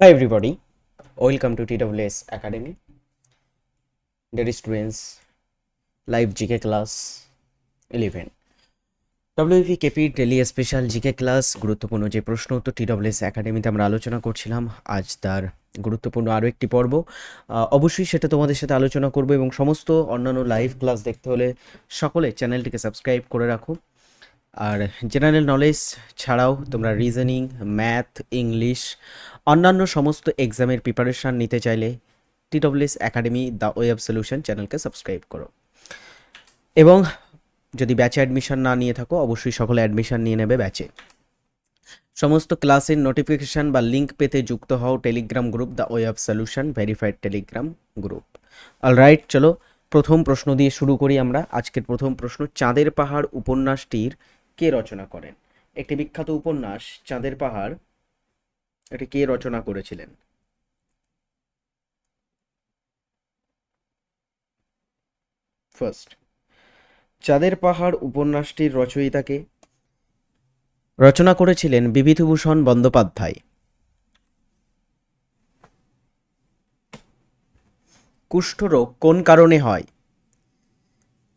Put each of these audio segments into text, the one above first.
Hi everybody, welcome to TWS Academy. Dear students, live GK class 11. WP KP daily special GK class গুরুত্বপূর্ণ যে প্রশ্ন উত্তর TWS একাডেমিতে আমরা আলোচনা করছিলাম আজ তার গুরুত্বপূর্ণ আরও একটি পর্ব অবশ্যই সেটা তোমাদের সাথে আলোচনা করব এবং সমস্ত অন্যান্য লাইভ ক্লাস দেখতে হলে সকলে চ্যানেলটিকে সাবস্ক্রাইব করে রাখো আর জেনারেল নলেজ ছাড়াও তোমরা রিজনিং ম্যাথ ইংলিশ অন্যান্য সমস্ত এক্সামের প্রিপারেশান নিতে চাইলে TWS academy the way web solution চ্যানেলকে সাবস্ক্রাইব করো। এবং যদি ব্যাচে অ্যাডমিশন না নিয়ে থাকো, অবশ্যই সকলে অ্যাডমিশন নিয়ে নেবে ব্যাচে সমস্ত ক্লাসের নোটিফিকেশান বা লিঙ্ক পেতে যুক্ত হও Telegram group the way of solution verified Telegram group alright চলো প্রথম প্রশ্ন দিয়ে শুরু করি আমরা। আজকের প্রথম প্রশ্ন, চাঁদের পাহাড় উপন্যাসটির কে রচনা করেন? একটি বিখ্যাত উপন্যাস, চাঁদের পাহাড়, এটি কে রচনা করেছিলেন? ফার্স্ট চাঁদের পাহাড় উপন্যাসটির রচয়িতাকে রচনা করেছিলেন বিভূতিভূষণ বন্দ্যোপাধ্যায়। কুষ্ঠরোগ কোন কারণে হয়?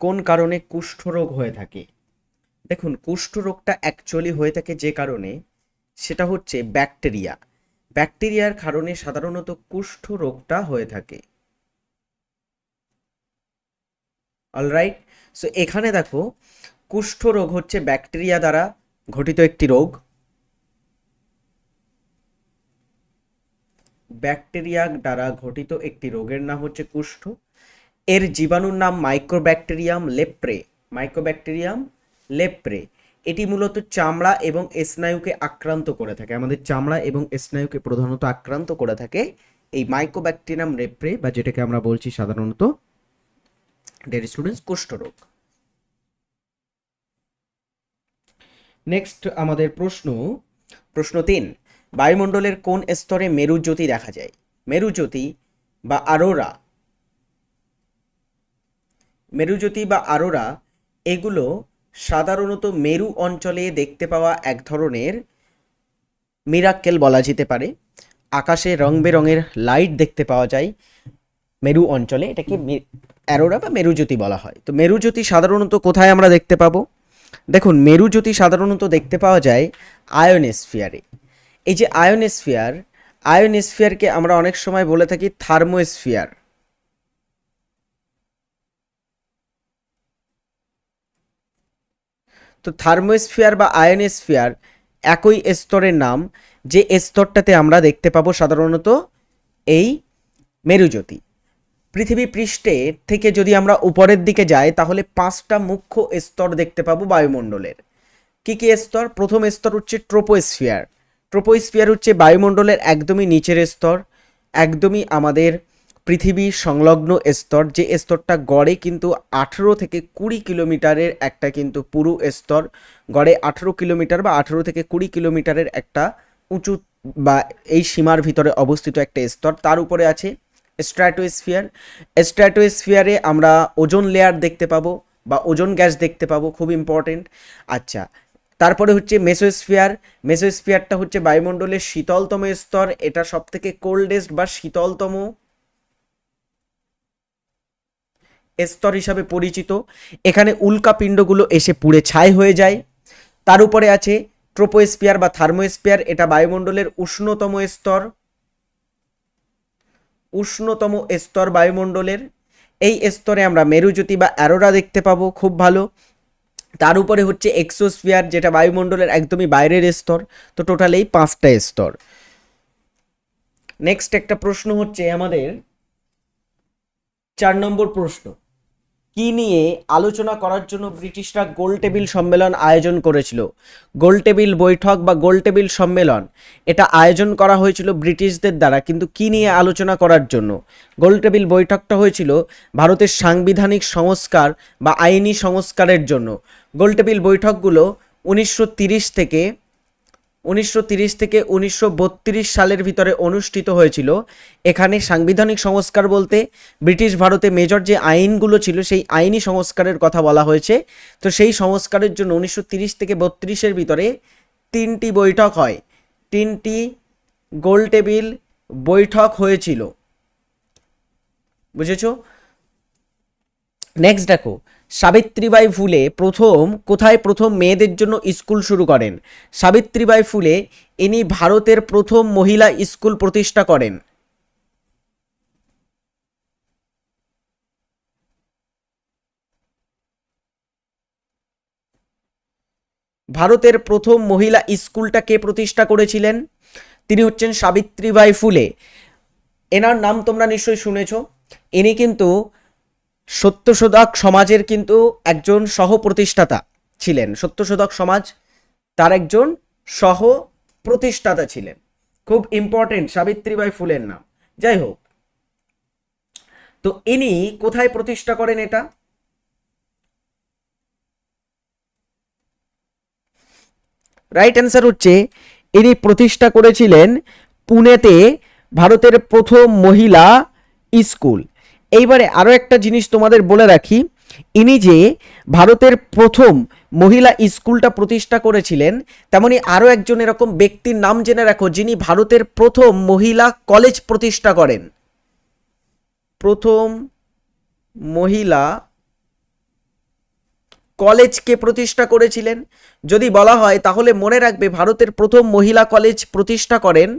কোন কারণে কুষ্ঠরোগ হয়ে থাকে? দেখুন, কুষ্ঠরোগটা অ্যাকচুয়ালি হয়ে থাকে যে কারণে সেটা হচ্ছে ব্যাকটেরিয়া ব্যাকটেরিয়ার কারণে সাধারণত কুষ্ঠ রোগটা হয়ে থাকে। অলরাইট সো এখানে দেখো কুষ্ঠ রোগ হচ্ছে ব্যাকটেরিয়া দ্বারা ঘটিত একটি রোগ। ব্যাকটেরিয়া দ্বারা ঘটিত একটি রোগের নাম হচ্ছে কুষ্ঠ। এর জীবাণুর নাম মাইক্রোব্যাকটেরিয়াম লেপ্রে মাইক্রোব্যাকটেরিয়াম লেপ্রে। এটি মূলত চামড়া এবং স্নায়ুকে আক্রান্ত করে থাকে। আমাদের চামড়া এবং স্নায়ুকে প্রধানত আক্রান্ত করে থাকে এই মাইক্রোব্যাকটেরিয়াম লেপ্রে বা যেটাকে আমরা বলছি সাধারণত। Dare students কুষ্ঠরোগ। নেক্সট আমাদের প্রশ্ন। প্রশ্ন তিন, বায়ুমণ্ডলের কোন স্তরে মেরুজ্যোতি দেখা যায়? মেরুজ্যোতি বা আরোরা মেরুজ্যোতি বা আরোরা এগুলো সাধারণত মেরু অঞ্চলে দেখতে পাওয়া এক ধরনের মিরাক্কেল বলা যেতে পারে। আকাশে রং বেরঙের লাইট দেখতে পাওয়া যায় মেরু অঞ্চলে, এটাকে অ্যারোরা বা মেরুজ্যোতি বলা হয়। তো মেরুজ্যোতি সাধারণত কোথায় আমরা দেখতে পাবো? দেখুন, মেরুজ্যোতি সাধারণত দেখতে পাওয়া যায় আয়নস্ফিয়ারে। এই যে আয়নস্ফিয়ার, আয়নস্ফিয়ারকে আমরা অনেক সময় বলে থাকি থার্মোস্ফিয়ার। তো থার্মোস্ফিয়ার বা আয়নস্ফিয়ার একই স্তরের নাম, যে স্তরটাতে আমরা দেখতে পাবো সাধারণত এই মেরুজ্যোতি। পৃথিবী পৃষ্ঠে থেকে যদি আমরা উপরের দিকে যাই, তাহলে পাঁচটা মুখ্য স্তর দেখতে পাবো বায়ুমণ্ডলের। কি কি স্তর? প্রথম স্তর হচ্ছে ট্রোপোস্ফিয়ার। ট্রোপোস্ফিয়ার হচ্ছে বায়ুমণ্ডলের একদমই নিচের স্তর, একদমই আমাদের পৃথিবী সংলগ্ন স্তর, যে স্তরটা গড়ে কিন্তু আঠেরো থেকে কুড়ি কিলোমিটারের একটা কিন্তু পুরু স্তর, গড়ে আঠেরো কিলোমিটার বা আঠেরো থেকে কুড়ি কিলোমিটারের একটা উঁচু বা এই সীমার ভিতরে অবস্থিত একটা স্তর। তার উপরে আছে স্ট্র্যাটোস্ফিয়ার। স্ট্র্যাটোস্ফিয়ারে আমরা ওজোন লেয়ার দেখতে পাবো বা ওজোন গ্যাস দেখতে পাবো, খুব ইম্পর্টেন্ট আচ্ছা তারপরে হচ্ছে মেসোস্ফিয়ার মেসোস্ফিয়ারটা হচ্ছে বায়ুমণ্ডলের শীতলতম স্তর। এটা সব থেকে কোল্ডেস্ট বা শীতলতম স্তর হিসাবে পরিচিত। এখানে উল্কাপিণ্ডগুলো এসে পুড়ে ছাই হয়ে যায়। তার উপরে আছে ট্রোপোস্ফিয়ার বা থার্মোস্ফিয়ার, এটা বায়ুমণ্ডলের উষ্ণতম স্তর উষ্ণতম স্তর বায়ুমণ্ডলের। এই স্তরে আমরা মেরুজ্যোতি বা অ্যারোরা দেখতে পাবো, খুব ভালো। তার উপরে হচ্ছে এক্সোস্ফিয়ার, যেটা বায়ুমণ্ডলের একদমই বাইরের স্তর তো টোটাল এই পাঁচটা স্তর নেক্সট একটা প্রশ্ন হচ্ছে আমাদের। চার নম্বর প্রশ্ন। কি নিয়ে আলোচনা করার জন্য ব্রিটিশরা গোল টেবিল সম্মেলন আয়োজন করেছিল? গোল টেবিল বৈঠক বা গোল টেবিল সম্মেলন, এটা আয়োজন করা হয়েছিল ব্রিটিশদের দ্বারা, কিন্তু কি নিয়ে আলোচনা করার জন্য? গোল টেবিল বৈঠকটা হয়েছিল ভারতের সাংবিধানিক সংস্কার বা আইনি সংস্কারের জন্য। গোল টেবিল বৈঠকগুলো উনিশশো থেকে উনিশশো থেকে উনিশশো বত্রিশ সালের ভিতরে অনুষ্ঠিত হয়েছিল। এখানে সাংবিধানিক সংস্কার বলতে ব্রিটিশ ভারতে মেজর যে আইনগুলো ছিল, সেই আইনি সংস্কারের কথা বলা হয়েছে। তো সেই সংস্কারের জন্য উনিশশো থেকে বত্রিশের ভিতরে তিনটি বৈঠক হয়। তিনটি গোল টেবিল বৈঠক হয়েছিল। বুঝেছ? নেক্সট দেখো সাবিত্রীবাই ফুলে প্রথম, কোথায় প্রথম মেয়েদের জন্য স্কুল শুরু করেন? সাবিত্রীবাই ফুলে ইনি ভারতের প্রথম মহিলা স্কুল প্রতিষ্ঠা করেন। ভারতের প্রথম মহিলা স্কুলটা কে প্রতিষ্ঠা করেছিলেন? তিনি হচ্ছেন সাবিত্রীবাই ফুলে। এনার নাম তোমরা নিশ্চয়ই শুনেছ। ইনি কিন্তু সত্যশোধক সমাজের কিন্তু একজন সহ প্রতিষ্ঠাতা ছিলেন। সত্যশোধক সমাজ তার একজন সহ প্রতিষ্ঠাতা ছিলেন। খুব ইম্পর্টেন্ট সাবিত্রীবাই ফুলের নাম। যাই হোক, তো ইনি কোথায় প্রতিষ্ঠা করেন এটা? রাইট অ্যান্সার হচ্ছে, ইনি প্রতিষ্ঠা করেছিলেন পুনেতে ভারতের প্রথম মহিলা স্কুল। এইবারে আরও একটা জিনিস তোমাদের বলে রাখি। ইনি যে ভারতের প্রথম মহিলা স্কুলটা প্রতিষ্ঠা করেছিলেন, তেমনি আরও একজন এরকম ব্যক্তির নাম জেনে রাখো, যিনি ভারতের প্রথম মহিলা কলেজ প্রতিষ্ঠা করেন। প্রথম মহিলা কলেজকে প্রতিষ্ঠা করেছিলেন। যদি বলা হয়, তাহলে মনে রাখবে ভারতের প্রথম মহিলা কলেজ প্রতিষ্ঠা করেন,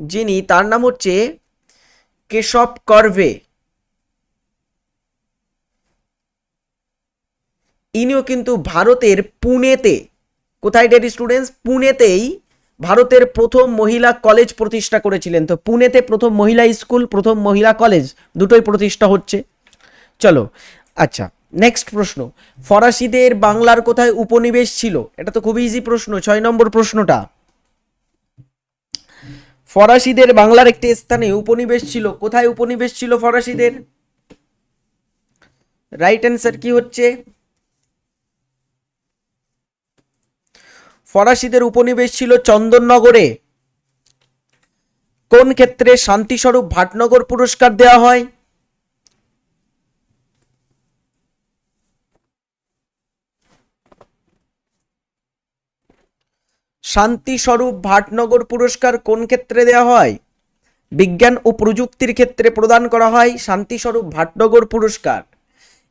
যিনি তার নাম হচ্ছে কেশব করভে ইনিও কিন্তু ভারতের পুনেতে। কোথায় ডেড স্টুডেন্টস? পুনেতেই ভারতের প্রথম মহিলা কলেজ প্রতিষ্ঠা করেছিলেন। তো পুনেতে প্রথম মহিলা স্কুল, প্রথম মহিলা কলেজ, দুটোই প্রতিষ্ঠা হচ্ছে। চলো আচ্ছা নেক্সট প্রশ্ন। ফরাসিদের বাংলার কোথায় উপনিবেশ ছিল? এটা তো খুবই ইজি প্রশ্ন, ছয় নম্বর প্রশ্নটা। ফরাসিদের বাংলার একটি স্থানে উপনিবেশ ছিল। কোথায় উপনিবেশ ছিল ফরাসিদের? রাইট অ্যান্সার কি হচ্ছে? ফরাসিদের উপনিবেশ ছিল চন্দননগরে। কোন ক্ষেত্রে শান্তিস্বরূপ ভাটনগর পুরস্কার দেওয়া হয়? শান্তিস্বরূপ ভাটনগর পুরস্কার কোন ক্ষেত্রে দেওয়া হয়? বিজ্ঞান ও প্রযুক্তির ক্ষেত্রে প্রদান করা হয় শান্তিস্বরূপ ভাটনগর পুরস্কার।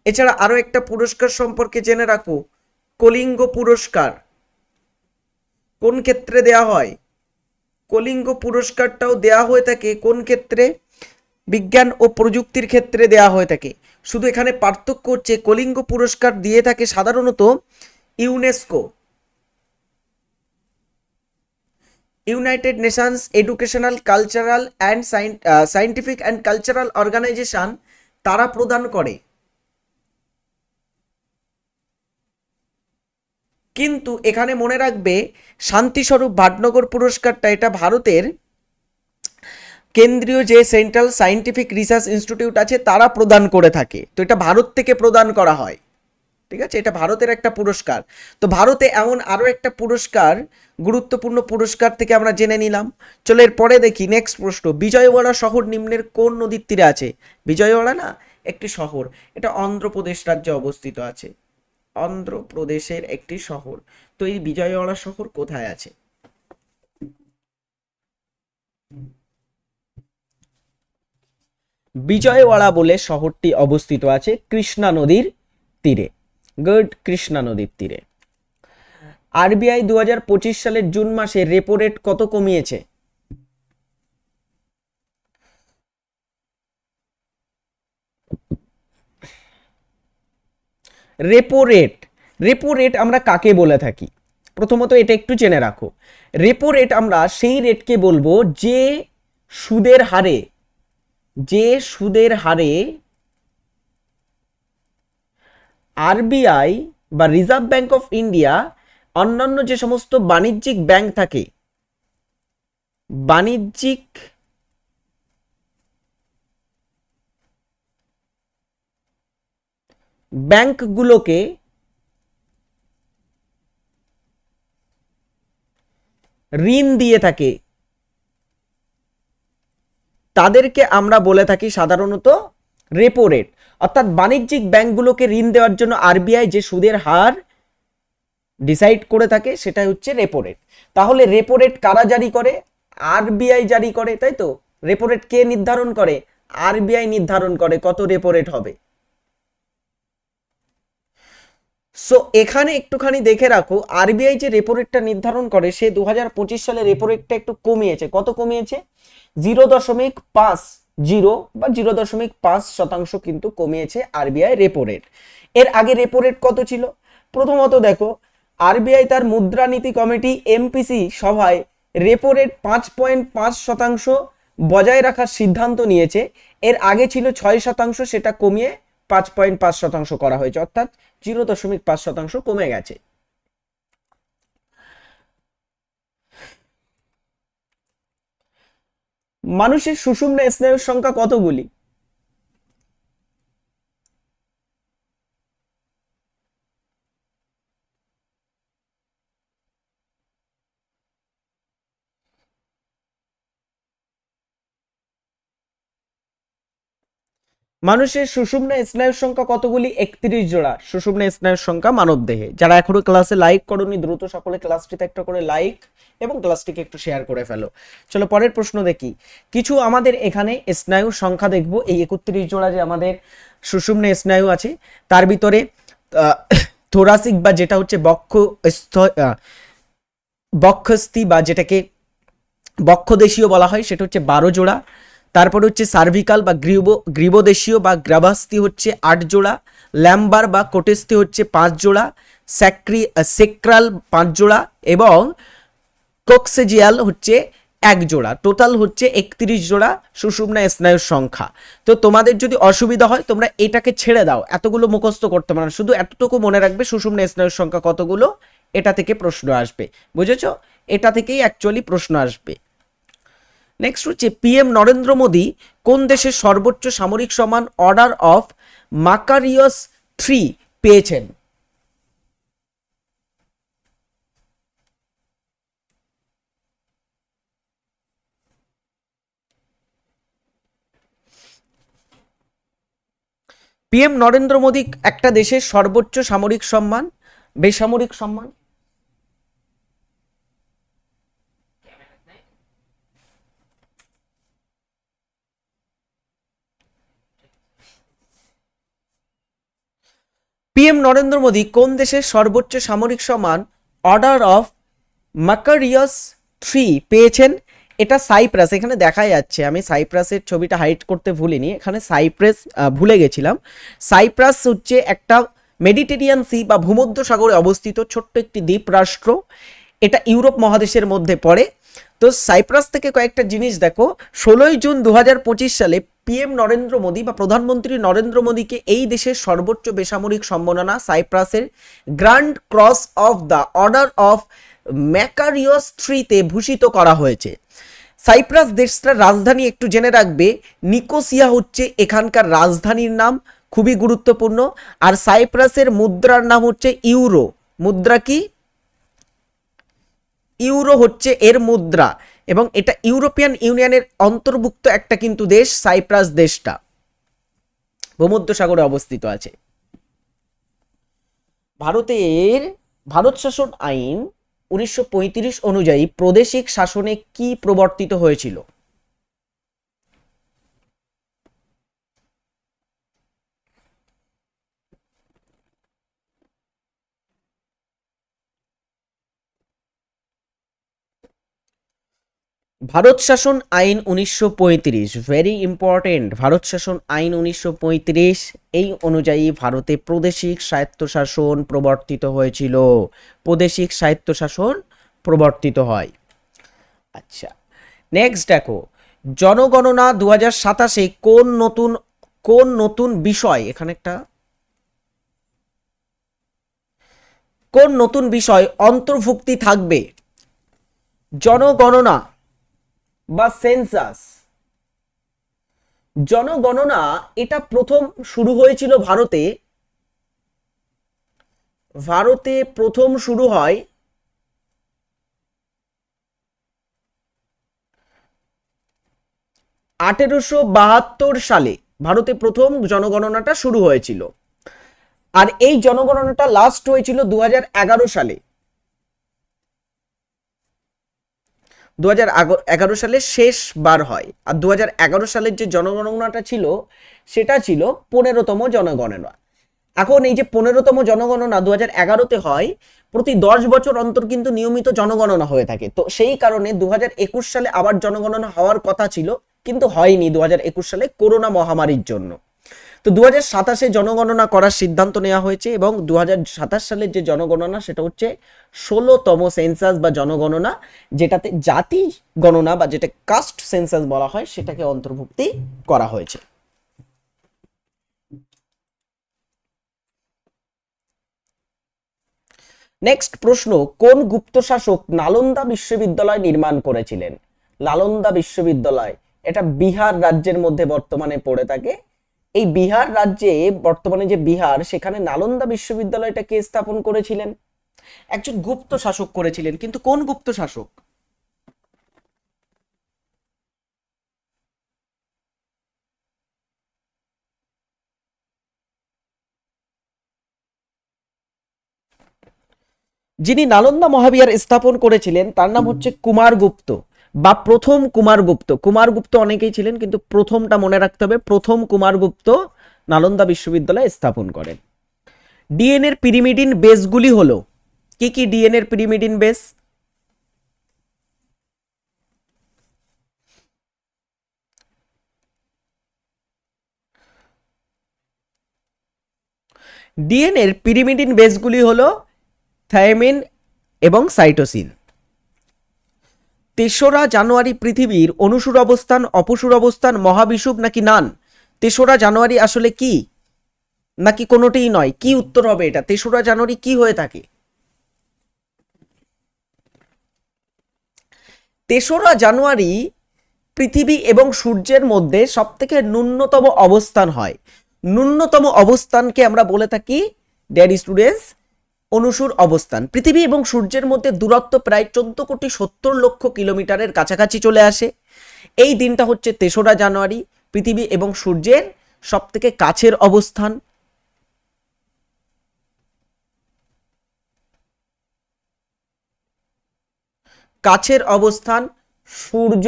এছাড়া আরও একটা পুরস্কার সম্পর্কে জেনে রাখো, কলিঙ্গ পুরস্কার। কোন ক্ষেত্রে দেয়া হয়? কলিঙ্গ পুরস্কারটাও দেয়া হয়ে থাকে কোন ক্ষেত্রে? বিজ্ঞান ও প্রযুক্তির ক্ষেত্রে দেয়া হয়ে থাকে। শুধু এখানে পার্থক্য হচ্ছে কলিঙ্গ পুরস্কার দিয়ে থাকে সাধারণত UNESCO. United Nations educational cultural and scientific and cultural organisation তারা প্রদান করে। কিন্তু এখানে মনে রাখবে, শান্তিস্বরূপ ভাটনগর পুরস্কারটা এটা ভারতের। কেন্দ্রীয় যে সেন্ট্রাল সায়েন্টিফিক রিসার্চ ইনস্টিটিউট আছে, তারা প্রদান করে থাকে। তো এটা ভারত থেকে প্রদান করা হয়। ঠিক আছে? এটা ভারতের একটা পুরস্কার। তো ভারতে এমন আরও একটা পুরস্কার, গুরুত্বপূর্ণ পুরস্কার থেকে আমরা জেনে নিলাম। চলো এরপরে দেখি নেক্সট প্রশ্ন। বিজয়ওয়াড়া শহর নিম্নের কোন নদীর তীরে আছে? বিজয়ওয়াড়া না, একটি শহর। এটা অন্ধ্রপ্রদেশ রাজ্যে অবস্থিত আছে। অন্ধ্রপ্রদেশের একটি শহর। তো এই বিজয়ওয়াড়া শহর কোথায় আছে? বিজয়ওয়াড়া বলে শহরটি অবস্থিত আছে কৃষ্ণা নদীর তীরে। গুড কৃষ্ণা নদীর তীরে। আরবিআই দু হাজার পঁচিশ সালের জুন মাসে রেপো রেট কত কমিয়েছে? রেপো রেট রেপো রেট আমরা কাকে বলে থাকি? প্রথমত এটা একটু জেনে রাখো। রেপো রেট আমরা সেই রেটকে বলব যে সুদের হারে, যে সুদের হারে আরবিআই বা রিজার্ভ ব্যাংক অফ ইন্ডিয়া অন্যান্য যে সমস্ত বাণিজ্যিক ব্যাংক থাকে, বাণিজ্যিক ব্যাংকগুলোকে ঋণ দিয়ে থাকে। তাদেরকে আমরা বলে থাকি সাধারণত রেপো রেট অর্থাৎ বাণিজ্যিক ব্যাংকগুলোকে ঋণ দেওয়ার জন্য আরবিআই যে সুদের হার ডিসাইড করে থাকে সেটা হচ্ছে রেপো রেট তাহলে রেপো রেট কারা জারি করে? আরবিআই জারি করে, তাই তো? রেপো রেট কে নির্ধারণ করে? আরবিআই নির্ধারণ করে কত রেপো রেট হবে। সো এখানে একটুখানি দেখে রাখো, আরবিআই যে রেপো রেটটা নির্ধারণ করে, সে দু হাজার পঁচিশ সালে রেপো রেটটা একটু কমিয়েছে। কত কমিয়েছে? জিরো দশমিক পাঁচ জিরো বা জিরো দশমিক পাঁচ শতাংশ কিন্তু কমিয়েছে আরবিআই রেপো রেট এর আগে রেপো রেট কত ছিল? প্রথমত দেখো, আরবিআই তার মুদ্রানীতি কমিটি এমপিসি সভায় রেপো রেট পাঁচ পয়েন্ট পাঁচ শতাংশ বজায় রাখার সিদ্ধান্ত নিয়েছে। এর আগে ছিল ছয় শতাংশ, সেটা কমিয়ে পাঁচ পয়েন্ট পাঁচ শতাংশ করা হয়েছে। অর্থাৎ জিরো দশমিক পাঁচ শতাংশ কমে গেছে। মানুষের সুষুম্না স্নায়ুর সংখ্যা কতগুলি? মানুষের সুষুম্ন স্নায়ুর সংখ্যা কতগুলি? একত্রিশ জোড়া। সুষুম্ন স্নায়ুর সংখ্যা মানব দেহে যারা এখনও ক্লাসে লাইক করনি, দ্রুত সকলে ক্লাসটিতে একটা করে লাইক এবং ক্লাসটিকে একটু শেয়ার করে ফেলো। চলো পরের প্রশ্ন দেখি। কিছু আমাদের এখানে স্নায়ুর সংখ্যা দেখব। এই একত্রিশ জোড়া যে আমাদের সুষুম্ন স্নায়ু আছে, তার ভিতরে থোরাসিক বা যেটা হচ্ছে বক্ষ স্থ- বক্ষস্থি বা যেটাকে বক্ষদেশীয় বলা হয়, সেটা হচ্ছে বারো জোড়া। তারপরে হচ্ছে সার্ভিকাল বা গ্রীব, গ্রীবদেশীয় বা গ্রাভাস্থি হচ্ছে আট জোড়া ল্যাম্বার বা কোটেস্থি হচ্ছে পাঁচ জোড়া স্যাক্রি সেক্রাল পাঁচ জোড়া এবং কোক্সেজিয়াল হচ্ছে এক জোড়া। টোটাল হচ্ছে একত্রিশ জোড়া সুষুম্না স্নায়ুর সংখ্যা। তো তোমাদের যদি অসুবিধা হয়, তোমরা এটাকে ছেড়ে দাও। এতগুলো মুখস্থ করতে পারো শুধু এতটুকু মনে রাখবে সুষুম্না স্নায়ুর সংখ্যা কতগুলো, এটা থেকে প্রশ্ন আসবে। বুঝেছ? এটা থেকেই অ্যাকচুয়ালি প্রশ্ন আসবে। নেক্সট হচ্ছে পিএম নরেন্দ্র মোদী, কোন দেশের সর্বোচ্চ সামরিক সম্মান অর্ডার অফ মাকারিয়স থ্রি পেয়েছেন? পিএম নরেন্দ্র মোদী, একটা দেশের সর্বোচ্চ সামরিক সম্মান, বেসামরিক সম্মান? পিএম নরেন্দ্র মোদী কোন দেশের সর্বোচ্চ সামরিক সম্মান অর্ডার অফ মাকারিয়াস থ্রি পেয়েছেন। এটা সাইপ্রাস এখানে দেখা যাচ্ছে। আমি সাইপ্রাসের ছবিটা হাইড করতে ভুলিনি। এখানে সাইপ্রাস ভুলে গেছিলাম। সাইপ্রাস হচ্ছে একটা মেডিটেরিয়ান সি বা ভূমধ্য সাগরে অবস্থিত ছোট্ট একটি দ্বীপ রাষ্ট্র এটা ইউরোপ মহাদেশের মধ্যে পড়ে। তো সাইপ্রাস থেকে কয়েকটা জিনিস দেখো। ষোলোই জুন দু হাজার পঁচিশ সালে পিএম নরেন্দ্র মোদী বা প্রধানমন্ত্রী নরেন্দ্র মোদীকে এই দেশের সর্বোচ্চ বেসামরিক সম্মাননা সাইপ্রাসের Grand Cross of the Order of Makarios থ্রিতে ভূষিত করা হয়েছে। সাইপ্রাস দেশটার রাজধানী একটু জেনে রাখবে, নিকোসিয়া হচ্ছে এখানকার রাজধানীর নাম, খুবই গুরুত্বপূর্ণ। আর সাইপ্রাসের মুদ্রার নাম হচ্ছে ইউরো। মুদ্রা কি? ইউরো হচ্ছে এর মুদ্রা। এবং এটা ইউরোপিয়ান ইউনিয়নের অন্তর্ভুক্ত একটা কিন্তু দেশ, সাইপ্রাস দেশটা। ভূমধ্য সাগরে অবস্থিত আছে। ভারতের ভারত শাসন আইন উনিশশো পঁয়ত্রিশ অনুযায়ী প্রাদেশিক শাসনে কি প্রবর্তিত হয়েছিল? ভারত শাসন আইন উনিশশো পঁয়ত্রিশ ভেরি ইম্পর্টেন্ট ভারত শাসন আইন উনিশশো পঁয়ত্রিশ, এই অনুযায়ী ভারতে প্রাদেশিক স্বায়ত্তশাসন প্রবর্তিত হয়েছিল। প্রাদেশিক স্বায়ত্তশাসন প্রবর্তিত হয়। আচ্ছা নেক্সট দেখো, জনগণনা দু হাজার সাতাশে কোন নতুন কোন নতুন বিষয়, এখানে একটা, কোন নতুন বিষয় অন্তর্ভুক্তি থাকবে? জনগণনা বা সেন্সাস। জনগণনা এটা প্রথম শুরু হয়েছিল ভারতে। ভারতে প্রথম শুরু হয় আঠেরোশো বাহাত্তর সালে ভারতে প্রথম জনগণনাটা শুরু হয়েছিল। আর এই জনগণনাটা লাস্ট হয়েছিল দু হাজার এগারো সালে। দু এগারো সালে শেষবার হয়। আর দু হাজার এগারো সালের যে জনগণনাটা ছিল, সেটা ছিল পনেরোতম জনগণনা। এখন এই যে পনেরোতম জনগণনা দু হাজার এগারোতে হয়, প্রতি দশ বছর অন্তর কিন্তু নিয়মিত জনগণনা হয়ে থাকে। তো সেই কারণে দু হাজার একুশ সালে আবার জনগণনা হওয়ার কথা ছিল, কিন্তু হয়নি দু হাজার একুশ সালে করোনা মহামারীর জন্য। তো দু হাজার সাতাশে জনগণনা করার সিদ্ধান্ত নেওয়া হয়েছে এবং দু হাজার সাতাশ সালের যে জনগণনা, সেটা হচ্ছে ষোলোতম সেন্সাস বা জনগণনা, যেটাতে জাতি গণনা বা যেটা কাস্ট সেন্সাস বলা হয়, সেটাকে অন্তর্ভুক্তি করা হয়েছে। নেক্সট প্রশ্ন, কোন গুপ্ত শাসক নালন্দা বিশ্ববিদ্যালয় নির্মাণ করেছিলেন? নালন্দা বিশ্ববিদ্যালয়, এটা বিহার রাজ্যের মধ্যে বর্তমানে পড়ে থাকে। এই বিহার রাজ্যে বর্তমানে যে বিহার, সেখানে নালন্দা বিশ্ববিদ্যালয়টা কে স্থাপন করেছিলেন? একজন গুপ্ত শাসক করেছিলেন, কিন্তু কোন গুপ্ত শাসক? যিনি নালন্দা মহাবিহার স্থাপন করেছিলেন, তার নাম হচ্ছে কুমারগুপ্ত বা প্রথম কুমারগুপ্ত কুমারগুপ্ত অনেকেই ছিলেন, কিন্তু প্রথমটা মনে রাখতে হবে, প্রথম কুমারগুপ্ত নালন্দা বিশ্ববিদ্যালয় স্থাপন করেন। ডিএনএর পিরিমিডিন বেসগুলি হলো, কি কি ডিএনএর পিরিমিডিন বেস ডিএনএর পিরিমিডিন বেসগুলি হলো থায়ামিন এবং সাইটোসিন তেসরা জানুয়ারি পৃথিবীর অনুসুর অবস্থান অপসুর অবস্থান মহাবিষুব নাকি নান তেসরা জানুয়ারি আসলে কি? নাকি কোনোটিই নয়? কি উত্তর হবে এটা? তেসরা জানুয়ারি কি হয়ে থাকে? তেসরা জানুয়ারি পৃথিবী এবং সূর্যের মধ্যে সব থেকে ন্যূনতম অবস্থান হয়। ন্যূনতম অবস্থানকে আমরা বলে থাকি ড্যাডি স্টুডেন্টস অনুসুর অবস্থান। পৃথিবী এবং সূর্যের মধ্যে দূরত্ব প্রায় চোদ্দ কোটি সত্তর লক্ষ কিলোমিটারের কাছাকাছি চলে আসে। এই দিনটা হচ্ছে তেসরা জানুয়ারি। পৃথিবী এবং সূর্যের সব থেকে কাছের অবস্থান। কাছের অবস্থান সূর্য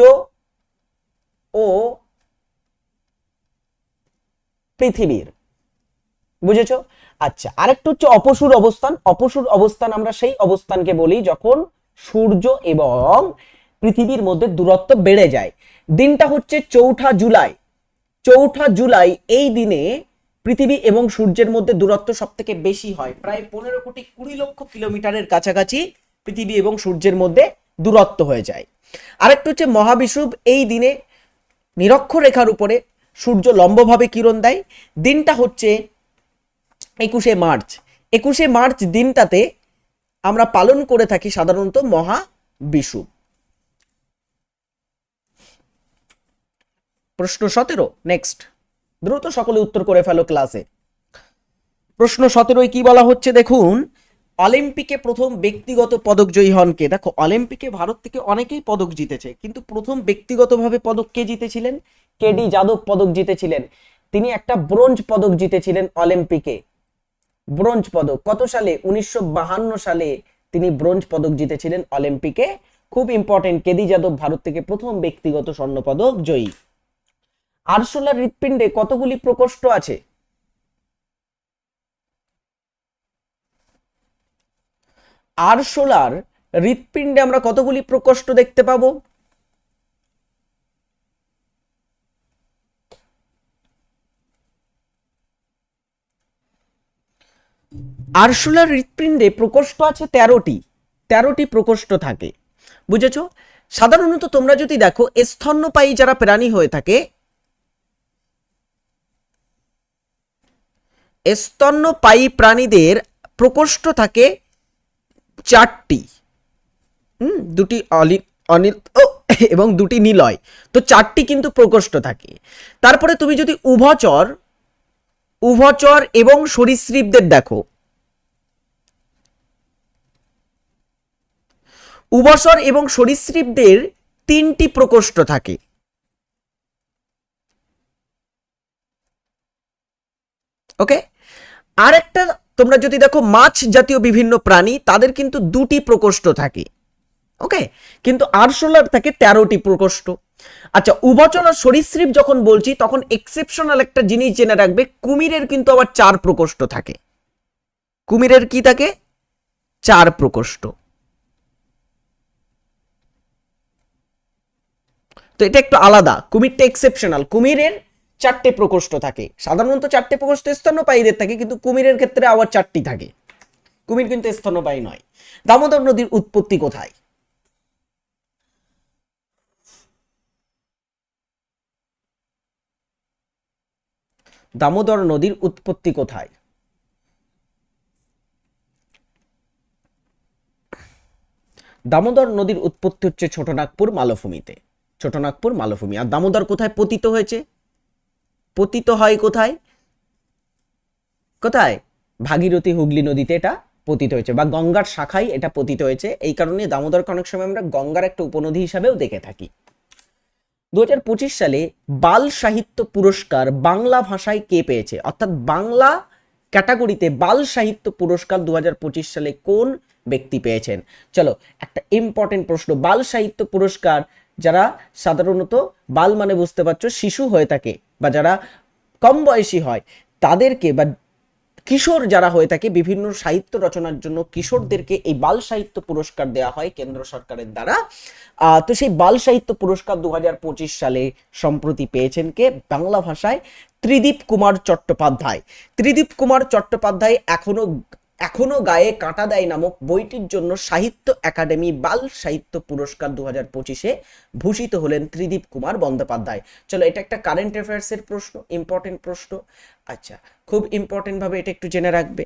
ও পৃথিবীর। বুঝেছ? আচ্ছা আরেকটা হচ্ছে অপসুর অবস্থান। অপসুর অবস্থান আমরা সেই অবস্থানকে বলি যখন সূর্য এবং পৃথিবীর মধ্যে দূরত্ব বেড়ে যায়। দিনটা হচ্ছে চৌঠা জুলাই। চৌঠা জুলাই এই দিনে পৃথিবী এবং সূর্যের মধ্যে দূরত্ব সব থেকে বেশি হয়। প্রায় পনেরো কোটি কুড়ি লক্ষ কিলোমিটারের কাছাকাছি পৃথিবী এবং সূর্যের মধ্যে দূরত্ব হয়ে যায়। আরেকটা হচ্ছে মহাবিষুব এই দিনে নিরক্ষরেখার উপরে সূর্য লম্বভাবে কিরণ দেয়। দিনটা হচ্ছে একুশে মার্চ। একুশে মার্চ দিনটাতে আমরা পালন করে থাকি সাধারণত মহা বিশু প্রশ্ন সতেরো নেক্সট দ্রুত সকলে উত্তর করে ফেলো ক্লাসে প্রশ্ন সতেরোয় কি বলা হচ্ছে দেখুন? অলিম্পিকে প্রথম ব্যক্তিগত পদক জয়ী হন কে? দেখো, অলিম্পিকে ভারত থেকে অনেকেই পদক জিতেছে, কিন্তু প্রথম ব্যক্তিগতভাবে পদক কে জিতেছিলেন? কেডি যাদব পদক জিতেছিলেন। তিনি একটা ব্রোঞ্জ পদক জিতেছিলেন অলিম্পিকে। ব্রোঞ্জ পদক। কত সালে? উনিশশো সালে তিনি ব্রোঞ্জ পদক জিতেছিলেন অলিম্পিকে। খুব ইম্পর্টেন্ট কেদি যাদব ভারত থেকে প্রথম ব্যক্তিগত স্বর্ণ পদক জয়ী। আরশোলার হৃৎপিণ্ডে কতগুলি প্রকোষ্ঠ আছে? আরশোলার হৃৎপিণ্ডে আমরা কতগুলি প্রকোষ্ঠ দেখতে পাবো? আরশোলার হৃৎপিণ্ডে প্রকোষ্ঠ আছে তেরোটি তেরোটি প্রকোষ্ঠ থাকে। বুঝেছ? সাধারণত তোমরা যদি দেখো, স্তন্যপায়ী যারা প্রাণী হয়ে থাকে, স্তন্যপায়ী প্রাণীদের প্রকোষ্ঠ থাকে চারটি। হুম? দুটি অলি, অনিল, ও, এবং দুটি নিলয়। তো চারটি কিন্তু প্রকোষ্ঠ থাকে। তারপরে তুমি যদি উভচর উভচর এবং সরীসৃপদের দেখো উভচর এবং সরীসৃপদের তিনটি প্রকোষ্ঠ থাকে। ওকে? আর একটা তোমরা যদি দেখো মাছ জাতীয় বিভিন্ন প্রাণী, তাদের কিন্তু দুটি প্রকোষ্ঠ থাকে। ওকে? কিন্তু আরশোলার থাকে তেরোটি প্রকোষ্ঠ। আচ্ছা উভচর আর সরীসৃপ যখন বলছি, তখন এক্সেপশনাল একটা জিনিস জেনে রাখবে, কুমিরের কিন্তু আবার চার প্রকোষ্ঠ থাকে। কুমিরের কি থাকে? চার প্রকোষ্ঠ। তো এটা একটু আলাদা। কুমিরটা এক্সেপশনাল কুমিরের চারটে প্রকোষ্ঠ থাকে। সাধারণত চারটে প্রকোষ্ঠ স্তন্যপায়ীদের থাকে, কিন্তু কুমিরের ক্ষেত্রে আবার চারটি থাকে। কুমির কিন্তু স্তন্যপায়ী নয়। দামোদর নদীর উৎপত্তি কোথায়? দামোদর নদীর উৎপত্তি কোথায়? দামোদর নদীর উৎপত্তি হচ্ছে ছোটনাগপুর মালভূমিতে। ছোটনাগপুর, মালভূমি। আর দামোদর কোথায় পতিত হয়েছে? পতিত হয় কোথায়? কোথায়? ভাগীরথী হুগলি নদীতে এটা পতিত হয়েছে, বা গঙ্গার শাখায় এটা পতিত হয়েছে। এই কারণে দামোদরকে অনেক সময় আমরা গঙ্গার একটা উপনদী হিসাবেও দেখে থাকি। দু হাজার পঁচিশ সালে বাল সাহিত্য পুরস্কার বাংলা ভাষায় কে পেয়েছে? অর্থাৎ বাংলা ক্যাটাগরিতে বাল সাহিত্য পুরস্কার দু হাজার পঁচিশ সালে কোন ব্যক্তি পেয়েছেন? চলো, একটা ইম্পর্টেন্ট প্রশ্ন। বাল সাহিত্য পুরস্কার যারা সাধারণত বাল মানে বুঝতে পারছ শিশু হয়ে থাকে বা যারা কম বয়সী হয়, তাদেরকে বা কিশোর যারা হয়ে থাকে, বিভিন্ন সাহিত্য রচনার জন্য কিশোরদেরকে এই বাল সাহিত্য পুরস্কার দেওয়া হয় কেন্দ্র সরকারের দ্বারা। তো সেই বাল সাহিত্য পুরস্কার দু হাজার পঁচিশ সালে সম্প্রতি পেয়েছেন কে? বাংলা ভাষায় ত্রিদীপ কুমার চট্টোপাধ্যায়। ত্রিদীপ কুমার চট্টোপাধ্যায় এখনও এখনও গায়ে কাঁটা দেয় নামক বইটির জন্য সাহিত্য একাডেমি বাল সাহিত্য পুরস্কার দু হাজার পঁচিশে ভূষিত হলেন ত্রিদীপ কুমার বন্দ্যোপাধ্যায়। চলো, এটা একটা কারেন্ট অ্যাফেয়ার্সের প্রশ্ন ইম্পর্টেন্ট প্রশ্ন। আচ্ছা খুব ইম্পর্টেন্ট ভাবে এটা একটু জেনে রাখবে।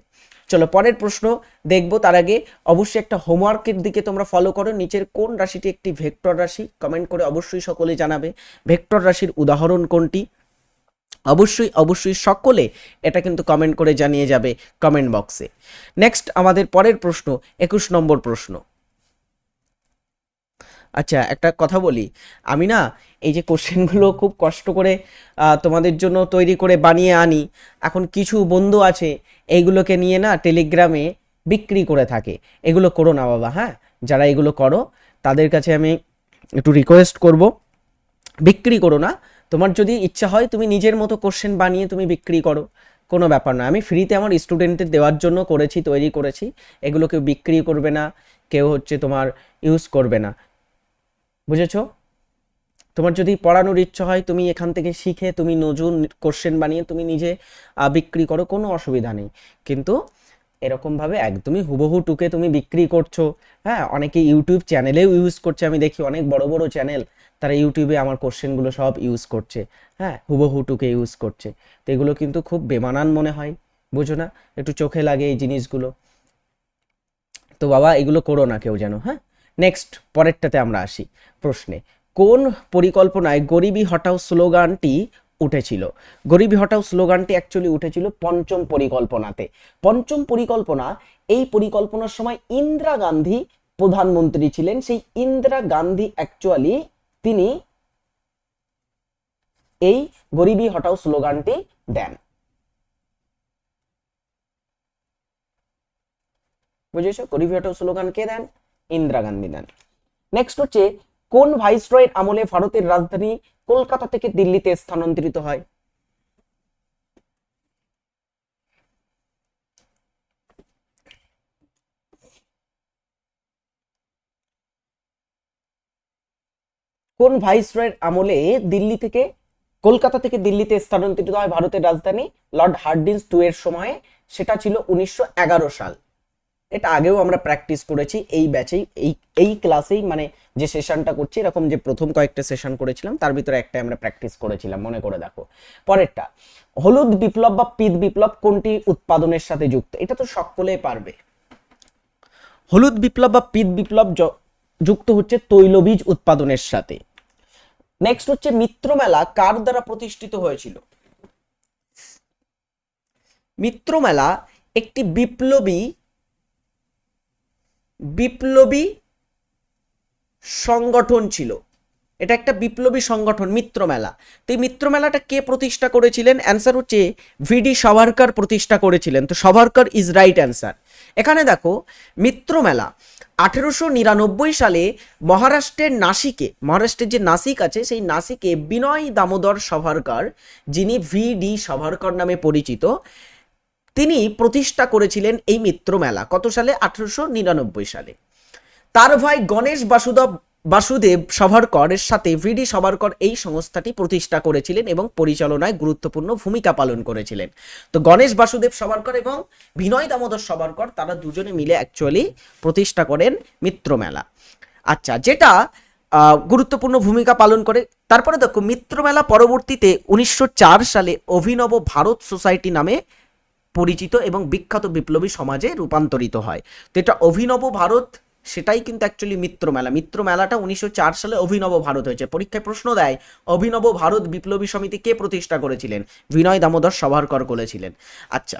চলো, পরের প্রশ্ন দেখব তার আগে। অবশ্যই একটা হোমওয়ার্কের দিকে তোমরা ফলো করো। নিচের কোন রাশিটি একটি ভেক্টর রাশি? কমেন্ট করে অবশ্যই সকলে জানাবে। ভেক্টর রাশির উদাহরণ কোনটি? অবশ্যই অবশ্যই সকলে এটা কিন্তু কমেন্ট করে জানিয়ে যাবে কমেন্ট বক্সে নেক্সট আমাদের পরের প্রশ্ন, একুশ নম্বর প্রশ্ন। আচ্ছা একটা কথা বলি। আমি না এই যে কোশ্চেনগুলো খুব কষ্ট করে তোমাদের জন্য তৈরি করে বানিয়ে আনি, এখন কিছু বন্ধু আছে, এইগুলোকে নিয়ে না টেলিগ্রামে বিক্রি করে থাকে। এগুলো করো না বাবা হ্যাঁ? যারা এগুলো করো, তাদের কাছে আমি একটু রিকোয়েস্ট করব। বিক্রি করো না তোমার যদি ইচ্ছা হয় তুমি নিজের মতো কোশ্চেন বানিয়ে তুমি বিক্রি করো, কোনো ব্যাপার না। আমি ফ্রিতে আমার স্টুডেন্টদের দেওয়ার জন্য করেছি, তৈরি করেছি। এগুলো কেউ বিক্রি করবে না, কেউ হচ্ছে তোমার ইউজ করবে না। বুঝেছ? তোমার যদি পড়ানোর ইচ্ছা হয়, তুমি এখান থেকে শিখে তুমি নতুন কোশ্চেন বানিয়ে তুমি নিজে বিক্রি করো, কোনো অসুবিধা নেই। কিন্তু এরকমভাবে একদমই হুবহু টুকে তুমি বিক্রি করছ। হ্যাঁ অনেকে ইউটিউব চ্যানেলেও ইউজ করছে। আমি দেখি অনেক বড় বড় চ্যানেল তারা ইউটিউবে আমার কোশ্চেনগুলো সব ইউজ করছে। হ্যাঁ হুবহু টুকে ইউজ করছে। তো এগুলো কিন্তু খুব বেমানান মনে হয়, বুঝো না? একটু চোখে লাগে এই জিনিসগুলো। তো বাবা, এগুলো করো না কেউ যেন হ্যাঁ? নেক্সট পরেরটাতে আমরা আসি প্রশ্নে। কোন পরিকল্পনায় গরিবি হটাও স্লোগানটি উঠেছিল? গরিবি হটাও স্লোগানটি অ্যাকচুয়ালি উঠেছিল পঞ্চম পরিকল্পনাতে। পঞ্চম পরিকল্পনা, এই পরিকল্পনার সময় ইন্দিরা গান্ধী প্রধানমন্ত্রী ছিলেন। সেই ইন্দিরা গান্ধী অ্যাকচুয়ালি তিনি এই গরিবি হটাও স্লোগানটি দেন। বুঝেছ গরিবি হটাও স্লোগান কে দেন? ইন্দিরা গান্ধী দেন। নেক্সট হচ্ছে, কোন ভাইসরয়ের আমলে ভারতের রাজধানী কলকাতা থেকে দিল্লিতে স্থানান্তরিত হয়? কোন ভাইসরয়ের আমলে দিল্লি থেকে, কলকাতা থেকে দিল্লিতে স্থানান্তরিত হয় ভারতের রাজধানী? লর্ড হার্ডিন্স টু এর সময়ে। সেটা ছিল উনিশশো এগারো সাল। এটা আগেও আমরা প্র্যাকটিস করেছি এই ব্যাচেই, এই এই ক্লাসেই মানে যে সেশনটা করছি, এরকম যে প্রথম কয়েকটা সেশন করেছিলাম, তার ভিতরে একটা আমরা প্র্যাকটিস করেছিলাম, মনে করে দেখো। পরেরটা, হলুদ বিপ্লব বা পিত বিপ্লব কোনটি উৎপাদনের সাথে যুক্ত? এটা তো সকলেই পারবে। হলুদ বিপ্লব বা পিত বিপ্লব যুক্ত হচ্ছে তৈলবীজ উৎপাদনের সাথে। নেক্সট হচ্ছে মিত্র মেলা, কার দ্বারা প্রতিষ্ঠিত হয়েছিল? মিত্র মেলা একটি বিপ্লবী বিপ্লবী সংগঠন ছিল। এটা একটা বিপ্লবী সংগঠন, মিত্র মেলা। তো এই মিত্র মেলাটা কে প্রতিষ্ঠা করেছিলেন? অ্যান্সার হচ্ছে ভিডি সাভারকার প্রতিষ্ঠা করেছিলেন। তো সাভারকার ইজ রাইট অ্যান্সার এখানে দেখো, মিত্র মেলা আঠেরোশো নিরানব্বই সালে মহারাষ্ট্রের নাসিকে, মহারাষ্ট্রের যে নাসিক আছে, সেই নাসিকে বিনয় দামোদর সভারকার, যিনি ভি ডি সাভারকার নামে পরিচিত, তিনি প্রতিষ্ঠা করেছিলেন এই মিত্র মেলা কত সালে? আঠেরোশো নিরানব্বই সালে। তার ভাই গণেশ বাসুদেব বাসুদেব সাভারকরের সাথে ভিডি সাভারকর এই সংস্থাটি প্রতিষ্ঠা করেছিলেন এবং পরিচালনায় গুরুত্বপূর্ণ ভূমিকা পালন করেছিলেন। তো গণেশ বাসুদেব সাভারকর এবং বিনয় দামোদর সাভারকর, তারা দুজনে মিলে অ্যাকচুয়ালি প্রতিষ্ঠা করেন মিত্রমেলা আচ্ছা যেটা গুরুত্বপূর্ণ ভূমিকা পালন করে, তারপরে দেখো মিত্রমেলা পরবর্তীতে উনিশশো চার সালে অভিনব ভারত সোসাইটি নামে পরিচিত এবং বিখ্যাত বিপ্লবী সমাজে রূপান্তরিত হয়। তো এটা অভিনব ভারত সেটাই কিন্তু অ্যাকচুয়ালি মিত্র মেলা। মিত্র মেলাটা উনিশশো চার সালে অভিনব ভারত হয়েছে। পরীক্ষায় প্রশ্ন দেয়, অভিনব ভারত বিপ্লবী সমিতি কে প্রতিষ্ঠা করেছিলেন? বিনয় দামোদর সভারকর করেছিলেন। আচ্ছা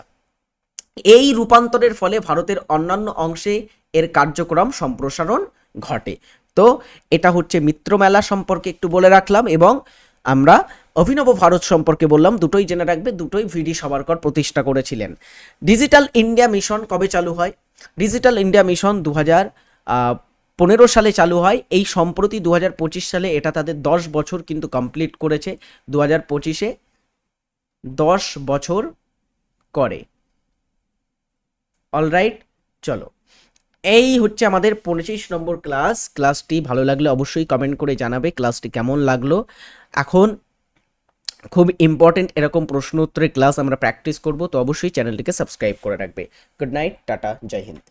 এই রূপান্তরের ফলে ভারতের অন্যান্য অংশে এর কার্যক্রম সম্প্রসারণ ঘটে। তো, এটা হচ্ছে মিত্র মেলা সম্পর্কে একটু বলে রাখলাম এবং আমরা অভিনব ভারত সম্পর্কে বললাম, দুটোই জেনে রাখবে, দুটোই ভিডি সাভারকর প্রতিষ্ঠা করেছিলেন। ডিজিটাল ইন্ডিয়া মিশন কবে চালু হয়? ডিজিটাল ইন্ডিয়া মিশন দু হাজার পনেরো সালে চালু হয়। এই সম্প্রতি দু হাজার পঁচিশ সালে এটা তাদের দশ বছর কিন্তু কমপ্লিট করেছে। দু হাজার পঁচিশে দশ বছর করে। অলরাইট চলো। এই হচ্ছে আমাদের পঁচিশ নম্বর ক্লাস ক্লাসটি ভালো লাগলে অবশ্যই কমেন্ট করে জানাবে ক্লাসটি কেমন লাগল। এখন খুব ইম্পর্টেন্ট এরকম প্রশ্ন উত্তরের ক্লাস আমরা প্র্যাকটিস করব, তো অবশ্যই চ্যানেলটিকে সাবস্ক্রাইব করে রাখবে। গুড নাইট টাটা, জয় হিন্দ।